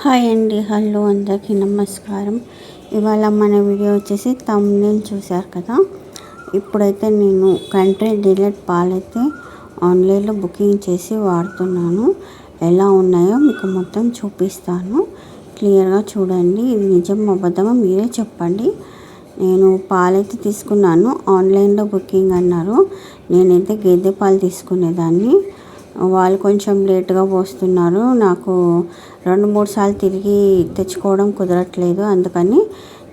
Hi అండి hello అందరికీ నమస్కారం. ఇవాళ మన వీడియో వచ్చేసి తమ్నేల్ చూశారు కదా? ఇప్పుడైతే నేను కంట్రీ డిలెట్ పాలైతే ఆన్లైన్లో బుకింగ్ చేసి వాడుతున్నాను. ఎలా ఉన్నాయో మీకు మొత్తం చూపిస్తాను. క్లియర్గా చూడండి ఇది నిజం అబద్ధమో మీరే చెప్పండి. నేను పాలైతే తీసుకున్నాను ఆన్లైన్లో బుకింగ్ అన్నారు. నేనైతే గేదె పాలు తీసుకునేదాన్ని. వాళ్ళు కొంచెం లేట్గా పోస్తున్నారు. నాకు రెండు మూడు సార్లు తిరిగి తెచ్చుకోవడం కుదరట్లేదు. అందుకని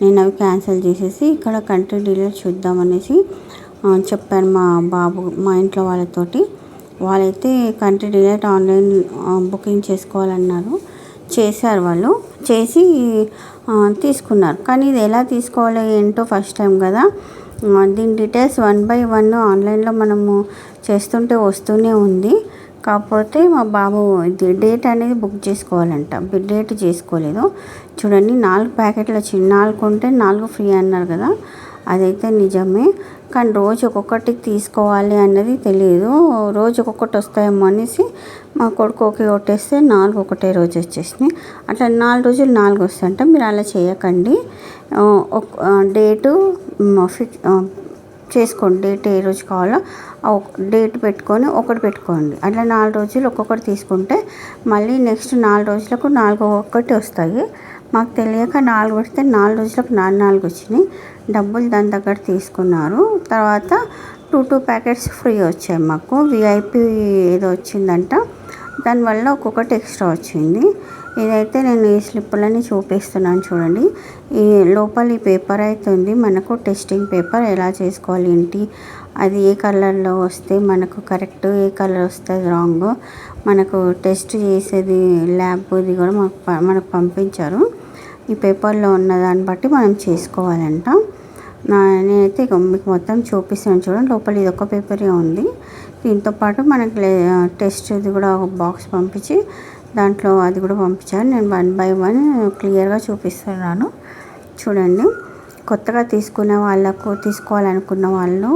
నేను అవి క్యాన్సిల్ చేసేసి ఇక్కడ కంట్రీ డీలర్ చూద్దామనేసి చెప్పాను మా బాబు మా ఇంట్లో వాళ్ళతోటి. వాళ్ళైతే కంట్రీ డీలర్ ఆన్లైన్ బుకింగ్ చేసుకోవాలన్నారు. చేశారు వాళ్ళు. చేసి తీసుకున్నారు. కానీ ఇది ఎలా తీసుకోవాలి ఏంటో ఫస్ట్ టైం కదా. దీని డీటెయిల్స్ వన్ బై వన్ ఆన్లైన్లో మనము చేస్తుంటే వస్తూనే ఉంది. కాకపోతే మా బాబు ఇది డేట్ అనేది బుక్ చేసుకోవాలంట. డేట్ చేసుకోలేదు. చూడండి నాలుగు ప్యాకెట్లు వచ్చింది నాలుగు కొంటే నాలుగు ఫ్రీ అన్నారు కదా. అదైతే నిజమే. కానీ రోజు ఒక్కొక్కటి తీసుకోవాలి అన్నది తెలియదు రోజు ఒక్కొక్కటి వస్తాయేమో అనేసి మా కొడుకు ఒకే కొట్టేస్తే నాలుగు ఒకటే రోజు వచ్చేసినాయి అట్లా నాలుగు రోజులు నాలుగు వస్తాయంట. మీరు అలా చేయకండి. డేటు ఫిక్స్ చేసుకోండి. డేట్ ఏ రోజు కావాలో డేట్ పెట్టుకొని ఒకటి పెట్టుకోండి. అట్లా నాలుగు రోజులు ఒక్కొక్కటి తీసుకుంటే మళ్ళీ నెక్స్ట్ నాలుగు రోజులకు నాలుగు ఒక్కటి వస్తాయి. మాకు తెలియక నాలుగు పెడితే నాలుగు రోజులకు నాలుగు నాలుగు వచ్చినాయి. డబ్బులు దాని దగ్గర తీసుకున్నారు. తర్వాత టూ టూ ప్యాకెట్స్ ఫ్రీ వచ్చాయి మాకు. విఐపి ఏదో వచ్చిందంట. దానివల్ల ఒక్కొక్కటి ఎక్స్ట్రా వచ్చింది. ఇదైతే నేను ఈ స్లిప్పులని చూపిస్తున్నాను చూడండి. ఈ లోపల ఈ పేపర్ అయితే ఉంది. మనకు టెస్టింగ్ పేపర్ ఎలా చేసుకోవాలి ఏంటి? అది ఏ కలర్లో వస్తే మనకు కరెక్ట్ ఏ కలర్ వస్తుంది రాంగ్? మనకు టెస్ట్ చేసేది ల్యాబ్ ఇది కూడా మాకు మనకు పంపించారు. ఈ పేపర్లో ఉన్న దాన్ని బట్టి మనం చేసుకోవాలంట. నేనైతే మీకు మొత్తం చూపిస్తాను చూడండి. లోపల ఇది ఒక పేపరే ఉంది. దీంతో పాటు మనకి టెస్ట్ ఇది కూడా ఒక బాక్స్ పంపించి దాంట్లో అది కూడా పంపించాను నేను వన్ బై వన్ క్లియర్గా చూపిస్తున్నాను. చూడండి. కొత్తగా తీసుకునే వాళ్ళకు తీసుకోవాలనుకున్న వాళ్ళు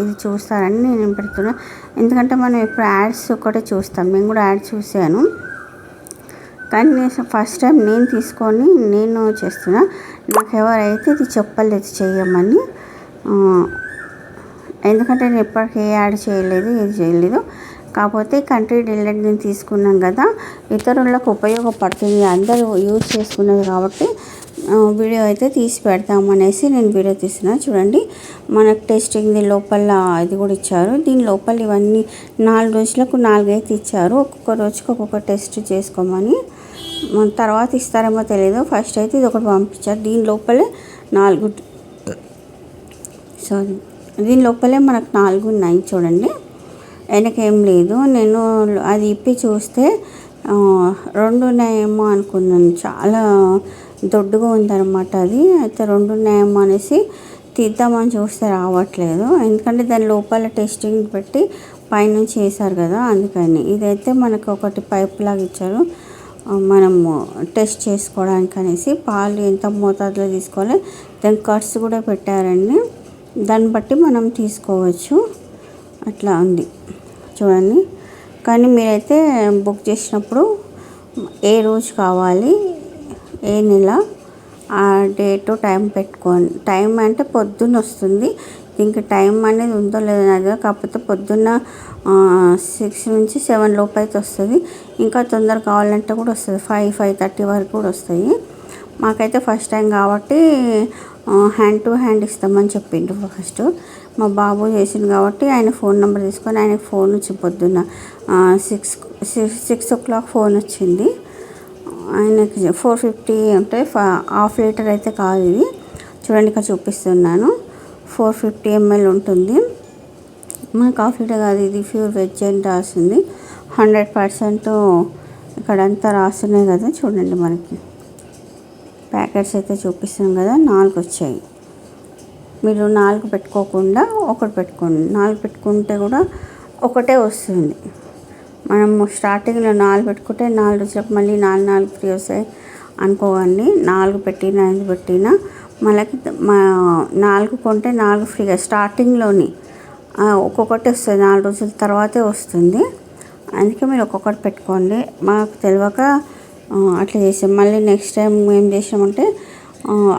ఇది చూస్తారని నేను పెడుతున్నా. ఎందుకంటే మనం ఇప్పుడు యాడ్స్ ఒకటే చూస్తాం. మేము కూడా యాడ్ చూసాను కానీ నేను ఫస్ట్ టైం నేను తీసుకొని నేను చేస్తున్నా. నాకు ఎవరైతే ఇది చెప్పలేదు చేయమని ఎందుకంటే నేను ఎప్పటికీ ఏ యాడ్ చేయలేదు ఏది చేయలేదు. కాకపోతే కంట్రీ డిలెట్ నేను తీసుకున్నాం కదా ఇతరులకు ఉపయోగపడుతుంది అందరూ యూజ్ చేసుకున్నది కాబట్టి వీడియో అయితే తీసి పెడతామనేసి నేను వీడియో తీస్తున్నాను చూడండి మనకు టెస్టింగ్ లోపల ఇది కూడా ఇచ్చారు. దీని లోపల ఇవన్నీ నాలుగు రోజులకు నాలుగైతే ఇచ్చారు. ఒక్కొక్క రోజుకి ఒక్కొక్క టెస్ట్ చేసుకోమని. తర్వాత ఇస్తారేమో తెలియదు ఫస్ట్ అయితే ఇది ఒకటి పంపించారు. దీని లోపలే నాలుగు సారీ దీని లోపలే మనకు నాలుగు ఉన్నాయి చూడండి. వెనకేం లేదు. నేను అది ఇప్పి చూస్తే రెండు ఉన్నాయేమో అనుకున్నాను. చాలా దొడ్డుగా ఉందన్నమాట అది. అయితే రెండు ఉన్నాయేమో అనేసి తీద్దామని చూస్తే రావట్లేదు. ఎందుకంటే దాని లోపల టెస్టింగ్ పెట్టి పైనుంచి వేసారు కదా అందుకని. ఇదైతే మనకు ఒకటి పైప్ లాగా ఇచ్చారు. మనము టెస్ట్ చేసుకోవడానికి అనేసి పాలు ఎంత మోతాదులో తీసుకోవాలి దాని కట్స్ కూడా పెట్టారండి. దాన్ని బట్టి మనం తీసుకోవచ్చు. అట్లా ఉంది. చూడండి. కానీ మీరైతే బుక్ చేసినప్పుడు ఏ రోజు కావాలి ఏ నెల ఆ డేటు టైం పెట్టుకోండి. టైం అంటే పొద్దున్న వస్తుంది. దీనికి టైం అనేది ఉందో లేదో నాకు కాకపోతే పొద్దున్న సిక్స్ నుంచి సెవెన్ లోపు అయితే వస్తుంది. ఇంకా తొందర కావాలంటే కూడా వస్తుంది. ఫైవ్ ఫైవ్ థర్టీ వరకు కూడా వస్తాయి. మాకైతే ఫస్ట్ టైం కాబట్టి హ్యాండ్ టు హ్యాండ్ ఇస్తామని చెప్పిండు ఫస్ట్ మా బాబు చేసింది కాబట్టి ఆయన ఫోన్ నెంబర్ తీసుకొని ఆయన ఫోన్ వచ్చి పొద్దున్న six six o'clock phone వచ్చింది. ఆయనకి ఫోర్ ఫిఫ్టీ అంటే హాఫ్ లీటర్ అయితే కాదు ఇది. చూడండి ఇక్కడ చూపిస్తున్నాను. ఫోర్ ఫిఫ్టీ ఎంఎల్ ఉంటుంది. మనకు హాఫ్ కాదు ఇది ప్యూర్ వెజ్ అని రాసింది. హండ్రెడ్ పర్సెంట్ ఇక్కడంతా రాస్తున్నాయి కదా చూడండి మనకి. ప్యాకెట్స్ అయితే చూపిస్తాం కదా నాలుగు వచ్చాయి. మీరు నాలుగు పెట్టుకోకుండా ఒకటి పెట్టుకోండి. నాలుగు పెట్టుకుంటే కూడా ఒకటే వస్తుంది. మనం స్టార్టింగ్లో నాలుగు పెట్టుకుంటే నాలుగు రోజులకు మళ్ళీ నాలుగు నాలుగు ఫ్రీ వస్తాయి అనుకోవండి నాలుగు పెట్టిన ఐదు పెట్టిన మా నాలుగు కొంటే నాలుగు ఫ్రీగా. స్టార్టింగ్లోని ఒక్కొక్కటి వస్తుంది. నాలుగు రోజుల తర్వాతే వస్తుంది. అందుకే మీరు ఒక్కొక్కటి పెట్టుకోండి. మాకు తెలియక అట్లా చేసాం. మళ్ళీ నెక్స్ట్ టైం ఏం చేసామంటే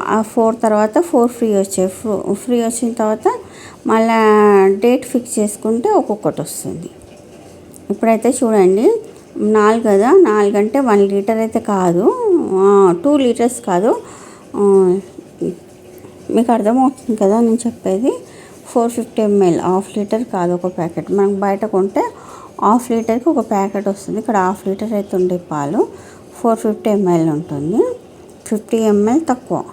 ఆ, ఫోర్ తర్వాత ఫోర్ ఫ్రీ వచ్చాయి. ఫ్రీ వచ్చిన తర్వాత మళ్ళా డేట్ ఫిక్స్ చేసుకుంటే ఒక్కొక్కటి వస్తుంది. ఇప్పుడైతే చూడండి నాలుగు కదా? నాలుగు అంటే వన్ లీటర్ అయితే కాదు. టూ లీటర్స్ కాదు. మీకు అర్థమవుతుంది కదా నేను చెప్పేది? Four fifty ML half litre కాదు ఒక ప్యాకెట్. మనం బయట కొంటే హాఫ్ లీటర్కి ఒక ప్యాకెట్ వస్తుంది. ఇక్కడ హాఫ్ లీటర్ అయితే ఉండే పాలు. ఫోర్ ఫిఫ్టీ ఎంఎల్ ఉంటుంది. ఫిఫ్టీ ఎంఎల్ తక్కువ.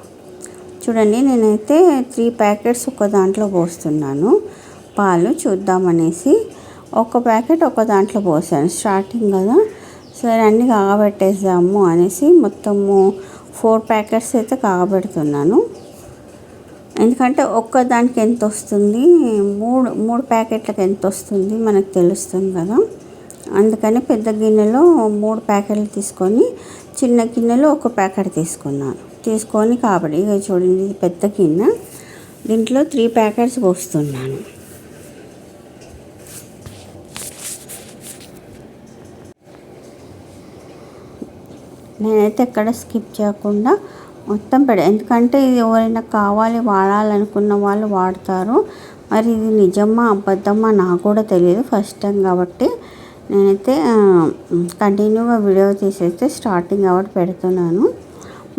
చూడండి నేనైతే త్రీ ప్యాకెట్స్ ఒక దాంట్లో పోస్తున్నాను. పాలు చూద్దామనేసి ఒక ప్యాకెట్ ఒక దాంట్లో పోసాను. స్టార్టింగ్ కదా. సరే అన్నీ కాగబెట్టేద్దాము అనేసి మొత్తము ఫోర్ ప్యాకెట్స్ అయితే కాగబెడుతున్నాను. ఎందుకంటే ఒక్క దానికి ఎంత వస్తుంది? మూడు మూడు ప్యాకెట్లకు ఎంత వస్తుంది? మనకు తెలుస్తుంది కదా. అందుకని పెద్ద గిన్నెలో మూడు ప్యాకెట్లు తీసుకొని చిన్న గిన్నెలో ఒక ప్యాకెట్ తీసుకున్నాను. తీసుకొని కాబట్టి ఇక చూడండి ఇది పెద్ద గిన్నె. దీంట్లో త్రీ ప్యాకెట్స్ పోస్తున్నాను. నేనైతే ఎక్కడ స్కిప్ చేయకుండా మొత్తం పెడ ఎందుకంటే ఇది ఎవరైనా కావాలి వాడాలనుకున్న వాళ్ళు వాడతారు. మరి ఇది నిజమా అబద్ధమా నాకు కూడా తెలియదు ఫస్ట్ టైం కాబట్టి. నేనైతే కంటిన్యూగా వీడియో తీసేస్తే స్టార్టింగ్ కాబట్టి పెడుతున్నాను.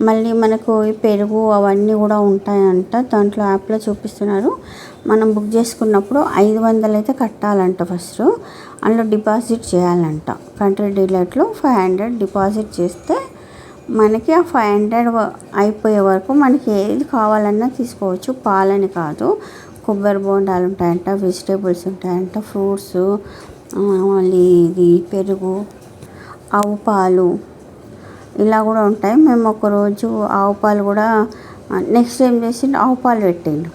మళ్ళీ మనకు ఈ పెరుగు అవన్నీ కూడా ఉంటాయంట దాంట్లో యాప్లో చూపిస్తున్నారు. మనం బుక్ చేసుకున్నప్పుడు ఐదు వందలు అయితే కట్టాలంట ఫస్ట్. అందులో డిపాజిట్ చేయాలంట. కంట్రీ డీలర్లో ఫైవ్ హండ్రెడ్ డిపాజిట్ చేస్తే మనకి ఆ ఫైవ్ హండ్రెడ్ అయిపోయే వరకు మనకి ఏది కావాలన్నా తీసుకోవచ్చు. పాలని కాదు. కొబ్బరి బోండాలు ఉంటాయంట వెజిటేబుల్స్ ఉంటాయంట ఫ్రూట్స్ మళ్ళీ ఇది పెరుగు ఆవు పాలు ఇలా కూడా ఉంటాయి. మేము ఒకరోజు ఆవు పాలు కూడా నెక్స్ట్ ఏం చేసిండు ఆవు పాలు పెట్టిండు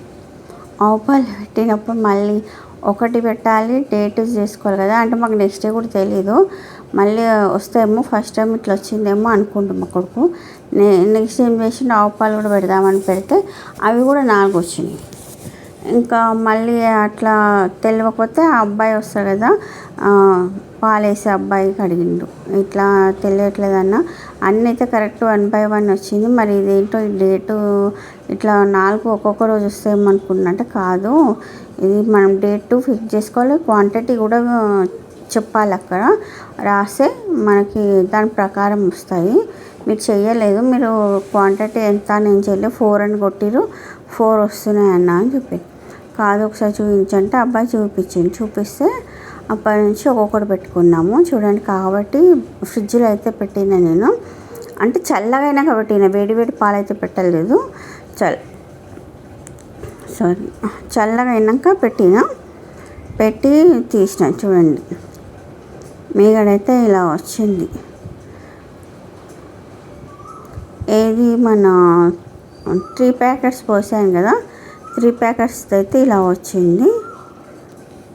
ఆవు పాలు పెట్టినప్పుడు మళ్ళీ ఒకటి పెట్టాలి డేట్ చేసుకోవాలి కదా. అంటే మాకు నెక్స్ట్ డే కూడా తెలీదు. మళ్ళీ వస్తేమో ఫస్ట్ టైం ఇట్లా వచ్చిందేమో అనుకుంటాం మా కొడుకు. నే నెక్స్ట్ ఏం చేసిండు ఆవు పాలు కూడా పెడదామని పెడితే అవి కూడా నాలుగు వచ్చినాయి. ఇంకా మళ్ళీ అట్లా తెలియకపోతే ఆ అబ్బాయి వస్తాడు కదా పాలేసే అబ్బాయికి అడిగిండు. ఇట్లా తెలియట్లేదన్న. అన్నీ అయితే కరెక్ట్ వన్ బై వన్ వచ్చింది. మరి ఇదేంటో ఈ డేటు ఇట్లా నాలుగు ఒక్కొక్క రోజు వస్తాయేమనుకున్నా అంటే కాదు. ఇది మనం డేట్ ఫిక్స్ చేసుకోవాలి. క్వాంటిటీ కూడా చెప్పాలి అక్కడ రాస్తే మనకి దాని ప్రకారం వస్తాయి. మీరు చెయ్యలేదు మీరు క్వాంటిటీ ఎంత నేను చేయలేదు ఫోర్ అని కొట్టిరు ఫోర్ వస్తున్నాయి అన్న అని చెప్పి. కాదు ఒకసారి చూపించంటే అబ్బాయి చూపించింది చూపిస్తే అప్పటి నుంచి ఒక్కొక్కటి పెట్టుకున్నాము. చూడండి కాబట్టి ఫ్రిడ్జ్లో అయితే పెట్టిన నేను. అంటే చల్లగా కాబట్టి వేడి వేడి పాలు అయితే పెట్టలేదు. చల్ సారీ చల్లగా అయినాక పెట్టిన. పెట్టి తీసిన చూడండి. మీగడైతే ఇలా వచ్చింది. ఏది మన త్రీ ప్యాకెట్స్ పోసాను కదా త్రీ ప్యాకెట్స్ అయితే ఇలా వచ్చింది.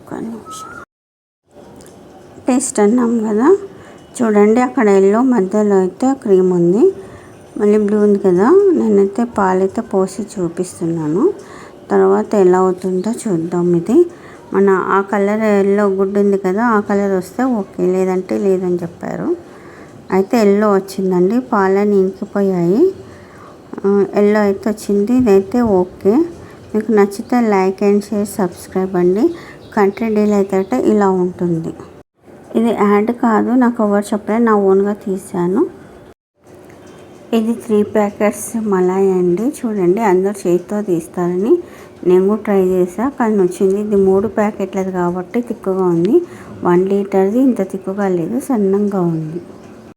ఒక నిమిషం. టేస్ట్ అన్నాం కదా. చూడండి అక్కడ ఎల్లో మధ్యలో అయితే క్రీమ్ ఉంది. మళ్ళీ బ్లూ ఉంది కదా. నేనైతే పాలైతే పోసి చూపిస్తున్నాను. తర్వాత ఎలా అవుతుందో చూద్దాం ఇది. మన ఆ కలర్ ఎల్లో గుడ్ ఉంది కదా ఆ కలర్ వస్తే ఓకే. లేదంటే లేదని చెప్పారు. అయితే ఎల్లో వచ్చిందండి. పాలని ఇంకిపోయాయి. ఎల్లో అయితే వచ్చింది. ఇదైతే ఓకే. మీకు నచ్చితే లైక్ అండ్ షేర్ సబ్స్క్రైబ్ అండి. కంట్రీ డీల్ అయితే ఇలా ఉంటుంది. ఇది యాడ్ కాదు. నాకు ఎవరు చెప్పలే నా ఓన్గా తీసాను ఇది త్రీ ప్యాకెట్స్ మలాయ్ అండి. చూడండి అందరు చేతితో తీస్తారని. నేను కూడా ట్రై చేసా కానీ వచ్చింది ఇది మూడు ప్యాకెట్లది కాబట్టి తిక్కుగా ఉంది. వన్ లీటర్ది ఇంత తిక్కుగా లేదు సన్నంగా ఉంది.